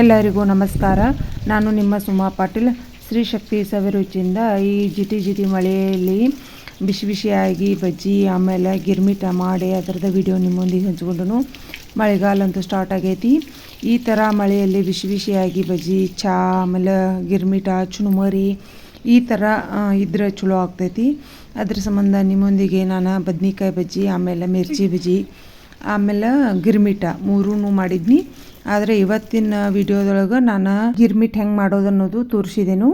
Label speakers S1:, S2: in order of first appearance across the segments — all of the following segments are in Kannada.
S1: ಎಲ್ಲರಿಗೂ ನಮಸ್ಕಾರ. ನಾನು ನಿಮ್ಮ ಸುಮಾ ಪಾಟೀಲ್. ಶ್ರೀ ಶಕ್ತಿ ಸವಿರುಚಿಯಿಂದ ಈ ಜಿಟಿ ಜಿಟಿ ಮಳೆಯಲ್ಲಿ ಬಿಸಿ ಬಿಸಿಯಾಗಿ ಬಜ್ಜಿ, ಆಮೇಲೆ ಗಿರ್ಮಿಟ ಮಾಡಿ ಅದರದ ವಿಡಿಯೋ ನಿಮ್ಮೊಂದಿಗೆ ಹಂಚ್ಕೊಂಡು ಮಳೆಗಾಲ ಅಂತೂ ಸ್ಟಾರ್ಟ್ ಆಗೈತಿ. ಈ ಥರ ಮಳೆಯಲ್ಲಿ ಬಿಸಿ ಬಿಸಿಯಾಗಿ ಬಜ್ಜಿ, ಚಾ, ಆಮೇಲೆ ಗಿರ್ಮಿಟ, ಚುನುಮರಿ ಈ ಥರ ಇದ್ರೆ ಚಲೋ ಆಗ್ತೈತಿ. ಅದ್ರ ಸಂಬಂಧ ನಿಮ್ಮೊಂದಿಗೆ ನಾನು ಬದ್ನಿಕಾಯಿ ಬಜ್ಜಿ, ಆಮೇಲೆ ಮಿರ್ಚಿ ಬಜ್ಜಿ, ಆಮೇಲೆ ಗಿರ್ಮಿಟ ಮೂರೂ ಮಾಡಿದ್ನಿ. ಆದರೆ ಇವತ್ತಿನ ವಿಡಿಯೋದೊಳಗೆ ನಾನು ಗಿರ್ಮಿಟ್ ಹೆಂಗೆ ಮಾಡೋದು ಅನ್ನೋದು ತೋರಿಸಿದೆನು.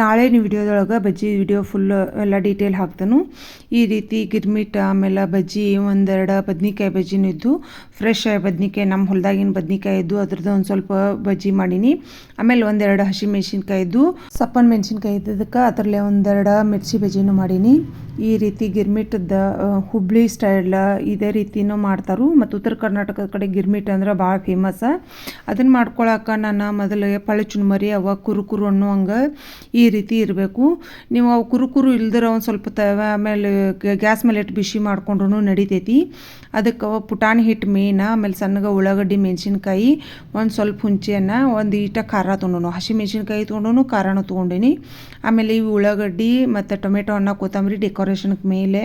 S1: ನಾಳಿನ ವಿಡಿಯೋದೊಳಗೆ ಬಜ್ಜಿ ವಿಡಿಯೋ ಫುಲ್ ಎಲ್ಲ ಡೀಟೇಲ್ ಹಾಕ್ತಾನು. ಈ ರೀತಿ ಗಿರ್ಮಿಟ್, ಆಮೇಲೆ ಬಜ್ಜಿ ಒಂದೆರಡು ಬದ್ನಿಕಾಯಿ ಬಜ್ಜಿನೂ ಇದ್ದು ಫ್ರೆಶ್ ಬದ್ನಿಕಾಯಿ ನಮ್ಮ ಹೊಲದಾಗಿನ ಬದ್ನಿಕಾಯಿ ಇದ್ದು, ಅದ್ರದ್ದು ಒಂದು ಸ್ವಲ್ಪ ಬಜ್ಜಿ ಮಾಡೀನಿ. ಆಮೇಲೆ ಒಂದೆರಡು ಹಸಿ ಮೆಣಸಿನ್ಕಾಯಿ ಇದ್ದು, ಸಪ್ಪನ್ ಮೆಣಸಿನ್ಕಾಯಿ ಇದ್ದದಕ್ಕೆ ಅದರಲ್ಲೇ ಒಂದೆರಡು ಮಿರ್ಚಿ ಬಜ್ಜಿನೂ ಮಾಡೀನಿ. ಈ ರೀತಿ ಗಿರ್ಮಿಟದ ಹುಬ್ಳಿ ಸ್ಟೈಲ್ ಇದೇ ರೀತಿನೂ ಮಾಡ್ತಾರು. ಮತ್ತು ಉತ್ತರ ಕರ್ನಾಟಕದ ಕಡೆ ಗಿರ್ಮಿಟ್ ಅಂದ್ರೆ ಭಾಳ ಫೇಮಸ್ ಅದನ್ನು ಮಾಡ್ಕೊಳಕ್ಕೆ ನಾನು ಮೊದಲು ಪಳೆ ಚುನ್ಮರಿ ಅವ ಕುರುಕುರು ಅನ್ನೋ ಹಂಗೆ ರೀತಿ ಇರಬೇಕು. ನೀವು ಅವು ಕುರುಕುರು ಇಲ್ದಿರೋ ಒಂದು ಸ್ವಲ್ಪ ತವ ಆಮೇಲೆ ಗ್ಯಾಸ್ ಮೇಲೆ ಇಟ್ಟು ಬಿಸಿ ಮಾಡ್ಕೊಂಡ್ರೂ ನಡಿತೈತಿ. ಅದಕ್ಕೆ ಪುಟಾಣಿ ಹಿಟ್ಟು ಮೇನ ಆಮೇಲೆ ಸಣ್ಣಗೆ ಉಳ್ಳಾಗಡ್ಡಿ, ಮೆಣಸಿನ್ಕಾಯಿ, ಒಂದು ಸ್ವಲ್ಪ ಹುಂಚೆಯನ್ನು, ಒಂದು ಈಟ ಖಾರ ತೊಗೊಂಡು ಹಸಿ ಮೆಣಸಿನ್ಕಾಯಿ ತೊಗೊಂಡು ಖಾರನೂ ತೊಗೊಂಡಿನಿ. ಆಮೇಲೆ ಇವು ಉಳ್ಳಾಗಡ್ಡಿ ಮತ್ತು ಟೊಮೆಟೊ, ಅನ್ನ, ಕೊತ್ತಂಬರಿ ಡೆಕೋರೇಷನ್ಗೆ ಮೇಲೆ.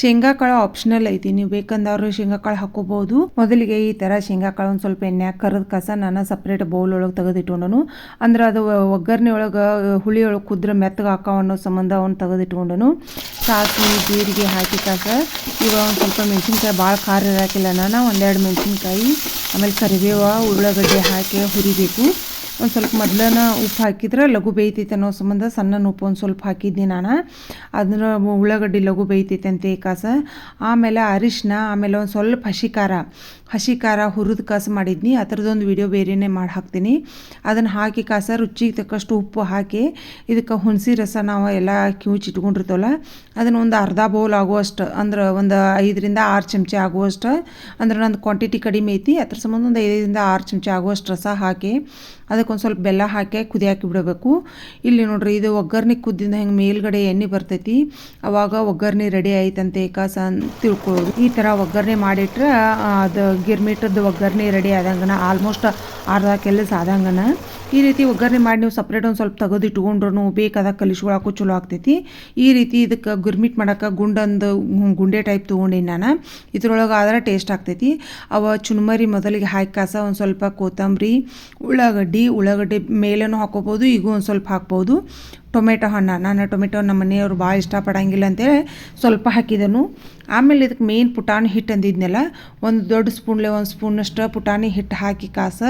S1: ಶೇಂಗಾ ಕಾಳು ಆಪ್ಷನಲ್ ಐತಿ. ನೀವು ಬೇಕಂದವರು ಶೇಂಗಾ ಕಾಳು ಹಾಕೋಬಹುದು ಮೊದಲಿಗೆ ಈ ಥರ ಶೇಂಗಾ ಕಾಳು ಒಂದು ಸ್ವಲ್ಪ ಎಣ್ಣೆ ಕರದ ಕಸ, ನಾನು ಸಪ್ರೇಟ್ ಬೌಲ್ ಒಳಗೆ ತೆಗೆದಿಟ್ಕೊಂಡನು. ಅಂದ್ರೆ ಅದು ಒಗ್ಗರಣೆ ಒಳಗೆ ಹುಳಿ ಒಳಗೆ ಕುದ್ರೆ ಮೆತ್ತಗೆ ಹಾಕವ ಅನ್ನೋ ಸಂಬಂಧ ಅವ್ನು ತೆಗೆದಿಟ್ಕೊಂಡನು. ಸಾಸಿವೆ, ಜೀರಿಗೆ ಹಾಕಿ ಕಾಸ. ಇವಾಗ ಒಂದು ಸ್ವಲ್ಪ ಮೆಣಸಿನ್ಕಾಯಿ ಭಾಳ ಖಾರ ಇರಾಕಿಲ್ಲ ನಾನು, ಒಂದೆರಡು ಮೆಣಸಿನ್ಕಾಯಿ, ಆಮೇಲೆ ಕರಿಬೇವ ಉಳ್ಳಾಗಡ್ಡೆ ಹಾಕಿ ಹುರಿಬೇಕು. ಒಂದು ಸ್ವಲ್ಪ ಮೊದಲನ ಉಪ್ಪು ಹಾಕಿದ್ರೆ ಲಘು ಬೇಯ್ತೈತೆ ಅನ್ನೋ ಸಂಬಂಧ ಸಣ್ಣ ಉಪ್ಪು ಒಂದು ಸ್ವಲ್ಪ ಹಾಕಿದ್ದೆ ನಾನು. ಅದನ್ನ ಉಳ್ಳಾಗಡ್ಡಿ ಲಘು ಬೇಯ್ತೈತೆ ಅಂತ ಕಾಸ. ಆಮೇಲೆ ಅರಿಶಿನ ಆಮೇಲೆ ಒಂದು ಸ್ವಲ್ಪ ಹಸಿ ಖಾರ. ಹಸಿ ಖಾರ ಹುರಿದು ಕಾಸು ಮಾಡಿದ್ನಿ. ಆ ಥರದೊಂದು ವಿಡಿಯೋ ಬೇರೆಯೇ ಮಾಡಿ ಹಾಕ್ತೀನಿ. ಅದನ್ನು ಹಾಕಿ ಕಾಸ ರುಚಿಗೆ ತಕ್ಕಷ್ಟು ಉಪ್ಪು ಹಾಕಿ ಇದಕ್ಕೆ ಹುಣಸಿ ರಸ ನಾವು ಎಲ್ಲ ಕಿವುಚಿ ಇಟ್ಕೊಂಡಿರ್ತೀವಲ್ಲ, ಅದನ್ನು ಒಂದು ಅರ್ಧ ಬೌಲ್ ಆಗುವಷ್ಟು, ಅಂದ್ರೆ ಒಂದು ಐದರಿಂದ ಆರು ಚಮಚೆ ಆಗುವಷ್ಟು, ಅಂದ್ರೆ ನಂದು ಕ್ವಾಂಟಿಟಿ ಕಡಿಮೆ ಐತಿ. ಅದ್ರ ಸಂಬಂಧ ಒಂದು ಐದರಿಂದ ಆರು ಚಮಚ ಆಗುವಷ್ಟು ರಸ ಹಾಕಿ ಅದಕ್ಕೊಂದು ಸ್ವಲ್ಪ ಬೆಲ್ಲ ಹಾಕಿ ಕುದಿಯಾಕಿ ಬಿಡಬೇಕು. ಇಲ್ಲಿ ನೋಡ್ರಿ, ಇದು ಒಗ್ಗರ್ಣೆ ಕುದ್ದಿಂದ ಹೆಂಗೆ ಮೇಲ್ಗಡೆ ಎಣ್ಣೆ ಬರ್ತೈತಿ. ಅವಾಗ ಒಗ್ಗರ್ಣೆ ರೆಡಿ ಆಯ್ತಂತೆ ಕಾಸ ತಿಳ್ಕೊಳ್ಳೋದು ಈ ಥರ ಒಗ್ಗರಣೆ ಮಾಡಿಟ್ರೆ ಅದು ಗಿರ್ಮಿಟದ್ದು ಒಗ್ಗರಣೆ ರೆಡಿ ಆದಂಗನ ಆಲ್ಮೋಸ್ಟ್ ಅರ್ಧ ಕೆಲಸ ಆದಂಗನ. ಈ ರೀತಿ ಒಗ್ಗರಣೆ ಮಾಡಿ ನೀವು ಸಪ್ರೇಟ್ ಒಂದು ಸ್ವಲ್ಪ ತೆಗೆದು ಇಟ್ಕೊಂಡ್ರು ಬೇಕಾದಾಗ ಕಲಿಸ್ಕೊಳಕ್ಕೂ ಚಲೋ ಆಗ್ತೈತಿ. ಈ ರೀತಿ ಇದಕ್ಕೆ ಗಿರ್ಮಿಟ್ ಮಾಡೋಕೆ ಗುಂಡೊಂದು ಗುಂಡೆ ಟೈಪ್ ತೊಗೊಂಡಿನಿ ನಾನು. ಇದ್ರೊಳಗೆ ಆದ್ರೆ ಟೇಸ್ಟ್ ಆಗ್ತೈತಿ. ಅವ ಚುನ್ಮರಿ ಮೊದಲಿಗೆ ಹಾಕಿ ಕಾಸ, ಒಂದು ಸ್ವಲ್ಪ ಕೊತ್ತಂಬರಿ, ಉಳ್ಳಾಗಡ್ಡಿ ಉಳ್ಳಾಗಡ್ಡಿ ಮೇಲೇನೂ ಹಾಕೋಬೋದು, ಈಗೂ ಒಂದು ಸ್ವಲ್ಪ ಹಾಕ್ಬೋದು. ಟೊಮೆಟೊ ಹಣ್ಣ. ನಾನು ಟೊಮೆಟೊ ನಮ್ಮ ಮನೆಯವರು ಭಾಳ ಇಷ್ಟಪಡಂಗಿಲ್ಲ ಅಂತೇಳಿ ಸ್ವಲ್ಪ ಹಾಕಿದನು. ಆಮೇಲೆ ಇದಕ್ಕೆ ಮೇನ್ ಪುಟಾಣಿ ಹಿಟ್ಟು ಅಂದಿದ್ನಲ್ಲ, ಒಂದು ದೊಡ್ಡ ಸ್ಪೂನ್ಲೆ ಒಂದು ಸ್ಪೂನಷ್ಟು ಪುಟಾಣಿ ಹಿಟ್ಟು ಹಾಕಿ ಕಾಸ.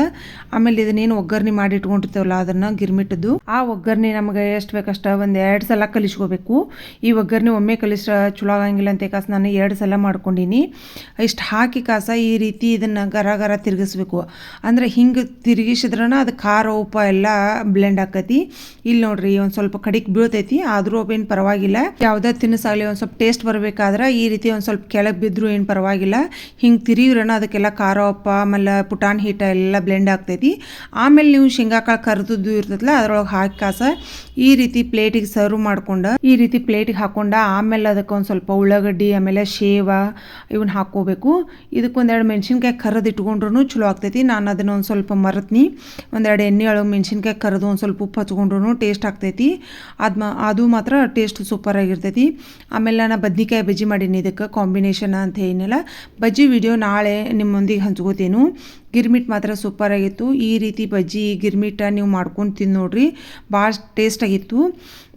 S1: ಆಮೇಲೆ ಇದನ್ನೇನು ಒಗ್ಗರಣೆ ಮಾಡಿ ಇಟ್ಕೊಂಡಿರ್ತೇವಲ್ಲ, ಅದನ್ನು ಗಿರ್ಮಿಟ್ಟದ್ದು ಆ ಒಗ್ಗರಣೆ ನಮಗೆ ಎಷ್ಟು ಬೇಕಷ್ಟ ಒಂದು ಎರಡು ಸಲ ಕಲಿಸ್ಕೋಬೇಕು. ಈ ಒಗ್ಗರಣೆ ಒಮ್ಮೆ ಕಲಿಸ್ರ ಚಲೋ ಆಗಂಗಿಲ್ಲ ಅಂತ ಕಾಸ ನಾನು ಎರಡು ಸಲ ಮಾಡ್ಕೊಂಡೀನಿ. ಇಷ್ಟು ಹಾಕಿ ಕಾಸ ಈ ರೀತಿ ಇದನ್ನು ಗರ ಗರ ತಿರುಗಿಸ್ಬೇಕು. ಅಂದ್ರೆ ಹಿಂಗೆ ತಿರುಗಿಸಿದ್ರನ ಅದು ಖಾರ ಉಪ್ಪು ಎಲ್ಲ ಬ್ಲೆಂಡ್ ಆಕತಿ. ಇಲ್ಲಿ ನೋಡ್ರಿ, ಒಂದು ಸ್ವಲ್ಪ ಕಡಿಕ್ ಬೀಳ್ತೈತಿ, ಆದ್ರೂ ಏನು ಪರವಾಗಿಲ್ಲ. ಯಾವ್ದೇ ತಿನ್ನಿಸಾಗ್ಲಿ, ಒಂದು ಸ್ವಲ್ಪ ಟೇಸ್ಟ್ ಬರಬೇಕಾದ್ರೆ ಈ ರೀತಿ ಒಂದು ಸ್ವಲ್ಪ ಕೆಳಗೆ ಬಿದ್ದರೂ ಏನು ಪರವಾಗಿಲ್ಲ. ಹಿಂಗೆ ತಿರುಗಿರನ ಅದಕ್ಕೆಲ್ಲ ಖಾರ, ಉಪ್ಪ, ಆಮೇಲೆ ಪುಟಾಣಿ ಹಿಟ್ಟ ಎಲ್ಲ ಬ್ಲೆಂಡ್ ಆಗ್ತೈತಿ. ಆಮೇಲೆ ನೀವು ಶೇಂಗಾ ಕಾಳು ಕರ್ದದ್ದು ಇರ್ತೈತಲ್ಲ ಅದ್ರೊಳಗೆ ಹಾಕಿ ಕಾಸ ಈ ರೀತಿ ಪ್ಲೇಟಿಗೆ ಸರ್ವ್ ಮಾಡ್ಕೊಂಡು, ಈ ರೀತಿ ಪ್ಲೇಟಿಗೆ ಹಾಕೊಂಡ ಆಮೇಲೆ ಅದಕ್ಕೆ ಒಂದು ಸ್ವಲ್ಪ ಉಳ್ಳಾಗಡ್ಡಿ, ಆಮೇಲೆ ಶೇವ ಇವನ್ನ ಹಾಕೋಬೇಕು ಇದಕ್ಕೊಂದೆರಡು ಮೆಣಸಿನ್ಕಾಯಿ ಕರೆದು ಇಟ್ಕೊಂಡ್ರು ಚಲೋ ಆಗ್ತೈತಿ. ನಾನು ಅದನ್ನ ಒಂದು ಸ್ವಲ್ಪ ಮರತ್ನಿ ಒಂದೆರಡು ಎಣ್ಣೆ ಒಳಗೆ ಮೆಣಸಿನ್ಕಾಯಿ ಕರೆದು ಒಂದು ಸ್ವಲ್ಪ ಉಪ್ಪು ಹಚ್ಕೊಂಡ್ರು ಟೇಸ್ಟ್ ಆಗ್ತೈತಿ. ಅದು ಮಾ ಅದು ಮಾತ್ರ ಟೇಸ್ಟ್ ಸೂಪರ್ ಆಗಿರ್ತೈತಿ. ಆಮೇಲೆ ನಾನು ಬದ್ನಿಕಾಯಿ ಬಜ್ಜಿ ಮಾಡೀನಿ ಇದಕ್ಕೆ ಕಾಂಬಿನೇಷನ್ ಅಂತ ಏನಿಲ್ಲ ಬಜ್ಜಿ ವಿಡಿಯೋ ನಾಳೆ ನಿಮ್ಮೊಂದಿಗೆ ಹಂಚ್ಕೋತೇನು. ಗಿರ್ಮಿಟ್ ಮಾತ್ರ ಸೂಪರ್ ಆಗಿತ್ತು. ಈ ರೀತಿ ಬಜ್ಜಿ, ಗಿರ್ಮಿಟ ನೀವು ಮಾಡ್ಕೊಂಡು ತಿಂದು ನೋಡ್ರಿ, ಭಾಳ ಟೇಸ್ಟ್ ಆಗಿತ್ತು.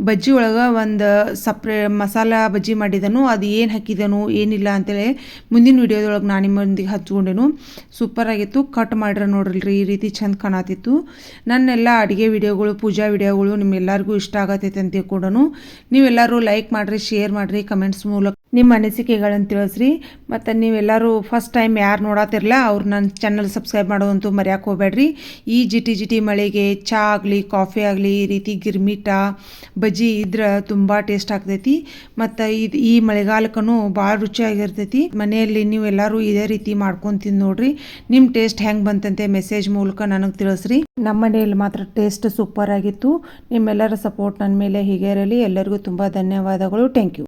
S1: ಬಜ್ಜಿ ಒಳಗೆ ಒಂದು ಸಪ್ರೇ, ಮಸಾಲ ಬಜ್ಜಿ ಮಾಡಿದನು, ಅದು ಏನು ಹಾಕಿದನು, ಏನಿಲ್ಲ ಅಂತೇಳಿ ಮುಂದಿನ ವಿಡಿಯೋದೊಳಗೆ ನಾನು ನಿಮ್ಮೊಂದಿಗೆ ಹಚ್ಕೊಂಡೆನು. ಸೂಪರ್ ಆಗಿತ್ತು. ಕಟ್ ಮಾಡಿರೋ ನೋಡ್ರಿ ಈ ರೀತಿ ಚಂದ ಕಾಣತಿತ್ತು. ನನ್ನೆಲ್ಲ ಅಡುಗೆ ವಿಡಿಯೋಗಳು ಪೂಜಾ ವಿಡಿಯೋಗಳು ನಿಮ್ಮೆಲ್ಲರಿಗೂ ಇಷ್ಟ ಆಗತೈತೆ ಅಂತ ಕೂಡ ನೀವೆಲ್ಲರೂ ಲೈಕ್ ಮಾಡಿರಿ ಶೇರ್ ಮಾಡಿರಿ ಕಮೆಂಟ್ಸ್ ಮೂಲಕ ನಿಮ್ಮ ಅನಿಸಿಕೆಗಳನ್ನು ತಿಳಿಸ್ರಿ. ಮತ್ತು ನೀವೆಲ್ಲರೂ ಫಸ್ಟ್ ಟೈಮ್ ಯಾರು ನೋಡತ್ತಿರಲ್ಲ ಅವ್ರು ನನ್ನ ಚಾನಲ್ ಸಬ್ಸ್ಕ್ರೈಬ್ ಮಾಡೋದಂತೂ ಮರ್ಯಾಕೆ ಹೋಗ್ಬೇಡ್ರಿ. ಈ ಜಿಟಿ ಜಿಟಿ ಮಳೆಗೆ ಚಹಾ ಆಗಲಿ ಕಾಫಿ ಆಗಲಿ, ಈ ರೀತಿ ಗಿರ್ಮಿಟ, ಬಜ್ಜಿ ಇದ್ರೆ ತುಂಬ ಟೇಸ್ಟ್ ಆಗ್ತೈತಿ. ಮತ್ತು ಇದು ಈ ಮಳೆಗಾಲಕ್ಕೂ ಭಾಳ ರುಚಿಯಾಗಿರ್ತೈತಿ. ಮನೆಯಲ್ಲಿ ನೀವು ಎಲ್ಲರೂ ಇದೇ ರೀತಿ ಮಾಡ್ಕೊಂಡು ತಿಂದು ನೋಡ್ರಿ. ನಿಮ್ಮ ಟೇಸ್ಟ್ ಹೆಂಗೆ ಬಂತಂತೆ ಮೆಸೇಜ್ ಮೂಲಕ ನನಗೆ ತಿಳಿಸ್ರಿ. ನಮ್ಮ ಮನೆಯಲ್ಲಿ ಮಾತ್ರ ಟೇಸ್ಟ್ ಸೂಪರ್ ಆಗಿತ್ತು. ನಿಮ್ಮೆಲ್ಲರ ಸಪೋರ್ಟ್ ನನ್ನ ಮೇಲೆ ಹೀಗೆ ಇರಲಿ. ಎಲ್ಲರಿಗೂ ತುಂಬ ಧನ್ಯವಾದಗಳು. Thank you